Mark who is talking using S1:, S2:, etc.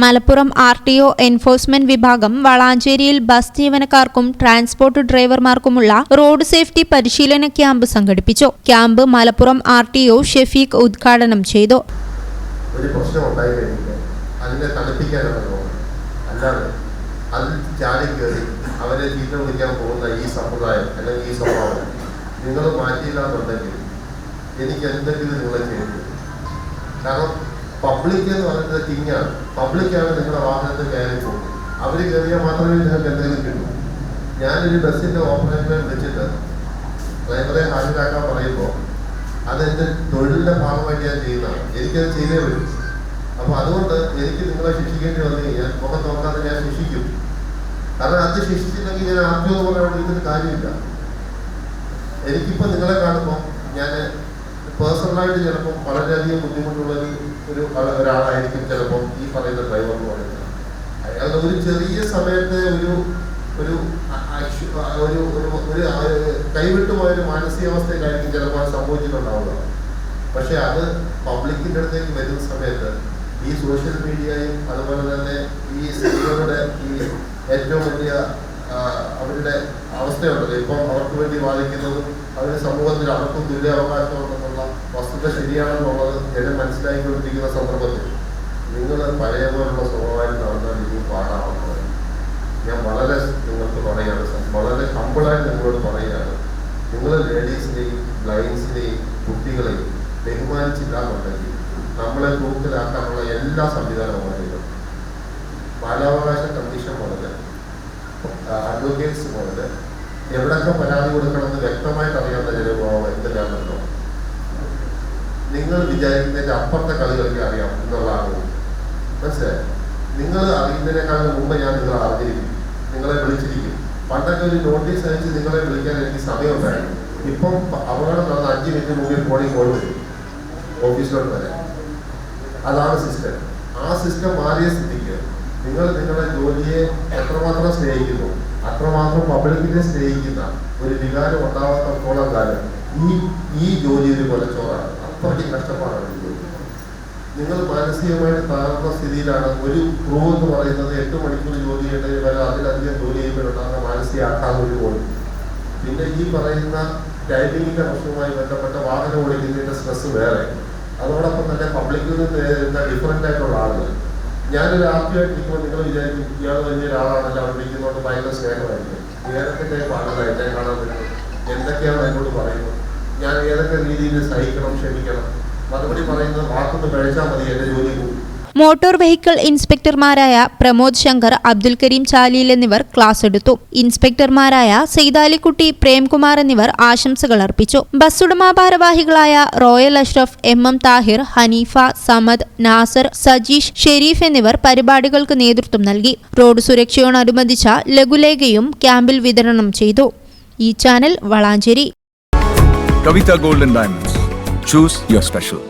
S1: Malappuram R T O enforcement വിഭാഗം വളാഞ്ചേരിയിൽ bus ജീവനക്കാർക്കും ട്രാൻസ്പോർട്ട് ഡ്രൈവർമാർക്കുമുള്ള റോഡ് സേഫ്റ്റി പരിശീലന ക്യാമ്പ് സംഘടിപ്പിച്ചു. Camp Malappuram R T O Shefeeq ഉദ്ഘാടനം ചെയ്തു.
S2: ഒരു പ്രശ്നം ഉണ്ടായി അതിനെ അവരെ ചീത്ത വിളിക്കാൻ പോകുന്ന ഈ സമ്പ്രദായം അല്ലെങ്കിൽ ഈ സ്വഭാവം നിങ്ങൾ മാറ്റിയില്ല എന്നുണ്ടെങ്കിൽ എനിക്ക് എന്തെങ്കിലും നിങ്ങളെ ചെയ്തു കാരണം പബ്ലിക് എന്ന് പറയുന്നത് കിങ്ങാണ് പബ്ലിക്കാണ് നിങ്ങളുടെ വാഹനത്തിൽ കയറി പോകുന്നത്. അവർ കയറിയാൽ മാത്രമേ നിങ്ങൾക്ക് എന്തെങ്കിലും കിട്ടൂ. ഞാനൊരു ബസ്സിന്റെ ഓപ്പറേറ്ററെ വിളിച്ചിട്ട് ഡ്രൈവറെ ഹാജരാക്കാൻ പറയുമ്പോൾ അതെന്റെ തൊഴിലിന്റെ ഭാഗമായിട്ട് ഞാൻ ചെയ്യുന്നതാണ്. എനിക്കത് ചെയ്തേ വരും അപ്പൊ അതുകൊണ്ട് എനിക്ക് നിങ്ങളെ ശിക്ഷിക്കേണ്ടി വന്നു കഴിഞ്ഞാൽ മുഖം നോക്കാതെ ഞാൻ ശിക്ഷിക്കും. കാരണം അത് ശിക്ഷിച്ചില്ലെങ്കിൽ ഞാൻ ആദ്യം പോലെ അവിടെ വിളിച്ചിട്ട് കാര്യമില്ല. എനിക്കിപ്പോ നിങ്ങളെ കാണുമ്പോൾ ഞാൻ പേഴ്സണലായിട്ട് ചിലപ്പം വളരെയധികം ബുദ്ധിമുട്ടുള്ള ഒരു ഒരാളായിരിക്കും ചിലപ്പം ഈ പറയുന്ന ഡ്രൈവർ എന്ന് പറയുന്നത്. അയാളുടെ ഒരു ചെറിയ സമയത്തെ ഒരു ഒരു ഒരു ഒരു കൈവിട്ടുപോയ ഒരു മാനസികാവസ്ഥയിലായിരിക്കും ചിലപ്പോൾ സംഭവിച്ചിട്ടുണ്ടാവുക. പക്ഷെ അത് പബ്ലിക്കിന്റെ അടുത്തേക്ക് വരുന്ന സമയത്ത് ഈ സോഷ്യൽ മീഡിയയും അതുപോലെ തന്നെ ഈ സ്ത്രീകളുടെ ഈ ഏറ്റവും വലിയ അവരുടെ അവസ്ഥയുണ്ടല്ലോ ഇപ്പം അവർക്ക് വേണ്ടി വാദിക്കുന്നതും അവർ സമൂഹത്തിൽ അവർക്കും തുല്യ അവകാശമുണ്ടെന്നുള്ള വസ്തുത ശരിയാണെന്നുള്ളത് ജനം മനസ്സിലാക്കിക്കൊണ്ടിരിക്കുന്ന സന്ദർഭത്തിൽ നിങ്ങൾ പഴയ പോലുള്ള സ്വഭാവം നടന്നാൽ ഇനി പാടാവുന്നത്. ഞാൻ വളരെ നിങ്ങൾക്ക് പറയാണ് വളരെ ഹമ്പിളായി നിങ്ങളോട് പറയുകയാണ്. നിങ്ങൾ ലേഡീസിനെയും ബ്ലൈൻസിനെയും കുട്ടികളെയും ബഹുമാനിച്ചില്ലാന്നുണ്ടെങ്കിൽ നമ്മളെ തൂക്കിലാക്കാനുള്ള എല്ലാ സംവിധാനവും ഉണ്ട്. ബാലാവകാശ കമ്മീഷൻ മുതൽ അഡ്വക്കേറ്റ്സ് മുതൽ എവിടൊക്കെ പരാതി കൊടുക്കണമെന്ന് വ്യക്തമായിട്ട് അറിയാവുന്ന ചില എന്തെല്ലാമുണ്ടോ? നിങ്ങൾ വിചാരിക്കുന്നതിന്റെ അപ്പുറത്തെ കളികളൊക്കെ അറിയാം എന്നുള്ളതാണ്. മനസ്സിലായി? നിങ്ങൾ അറിയുന്നതിനേക്കാളും മുമ്പ് ഞാൻ നിങ്ങളെ അറിഞ്ഞിരിക്കും. നിങ്ങളെ വിളിച്ചിരിക്കും. പണ്ടൊക്കെ ഒരു നോട്ടീസ് അയച്ച് നിങ്ങളെ വിളിക്കാൻ എനിക്ക് സമയമുണ്ടായിരുന്നു. ഇപ്പം അപകടം നടന്ന അഞ്ച് മിനിറ്റ് മുമ്പിൽ ഫോണിൽ കോൾ വരും. ഓഫീസിലോട്ട് വരാൻ. അതാണ് സിസ്റ്റം. ആ സിസ്റ്റം മാറിയ സ്ഥിതിക്ക് നിങ്ങൾ നിങ്ങളുടെ ജോലിയെ എത്രമാത്രം സ്നേഹിക്കുന്നു അത്രമാത്രം പബ്ലിക്കിനെ സ്നേഹിക്കുന്ന ഒരു വികാരം ഉണ്ടാവാത്തത്തോളം കാലം ഈ ഈ ജോലി ഒരു കൊലച്ചോറാണ് അത്രയ്ക്ക് കഷ്ടപ്പാടാണ് ഈ ജോലി. നിങ്ങൾ മാനസികമായിട്ട് താഴ്ന്ന സ്ഥിതിയിലാണ്. ഒരു ക്രൂ എന്ന് പറയുന്നത് എട്ട് മണിക്കൂർ ജോലി ചെയ്യേണ്ടത് വരെ അതിലധികം ജോലി ചെയ്യുമ്പോഴുണ്ടാകുന്ന മാനസിക ആഘാതം പോലും പിന്നെ ഈ പറയുന്ന ടൈമിങ്ങിന്റെ പ്രശ്നവുമായി ബന്ധപ്പെട്ട വാഹനം ഓടിക്കുന്നതിന്റെ സ്ട്രെസ് വേറെ. അതോടൊപ്പം തന്നെ പബ്ലിക്കിൽ നിന്ന് ഡിഫറെന്റ് ആയിട്ടുള്ള ആളുകൾ. ഞാനൊരു ആദ്യമായിട്ട് ഇരിക്കുമ്പോൾ നിങ്ങൾ വിചാരിക്കും ഇയാൾ വലിയ ഒരാളാണല്ലോ അവിടെ ഇരിക്കുന്നതുകൊണ്ട് ഭയങ്കര സ്നേഹമായിരിക്കും. ഏതൊക്കെ പാടുകൾ എന്നെ കാണാൻ പറ്റും എന്തൊക്കെയാണ് എന്നോട് പറയുന്നത്? ഞാൻ ഏതൊക്കെ രീതിയിൽ സഹിക്കണം ക്ഷമിക്കണം? മറുപടി പറയുന്നത് വാക്കൊന്ന് കഴിച്ചാൽ മതി എന്റെ ജോലി പോകും.
S1: മോട്ടോർ വെഹിക്കിൾ ഇൻസ്പെക്ടർമാരായ പ്രമോദ് ശങ്കർ അബ്ദുൽ കരീം ചാലിയിൽ എന്നിവർ ക്ലാസ് എടുത്തു. ഇൻസ്പെക്ടർമാരായ സെയ്താലിക്കുട്ടി പ്രേംകുമാർ എന്നിവർ ആശംസകൾ അർപ്പിച്ചു. ബസ് ഭാരവാഹികളായ Royal Ashraf M M Tahir Haneefa Samad Nasar Sajeesh Shareef എന്നിവർ പരിപാടികൾക്ക് നേതൃത്വം നൽകി. റോഡ് സുരക്ഷയോടനുബന്ധിച്ച ലഘുലേഖയും ക്യാമ്പിൽ വിതരണം ചെയ്തു. ഈ channel Valanchery.
S3: Kavitha golden diamonds. Choose your special.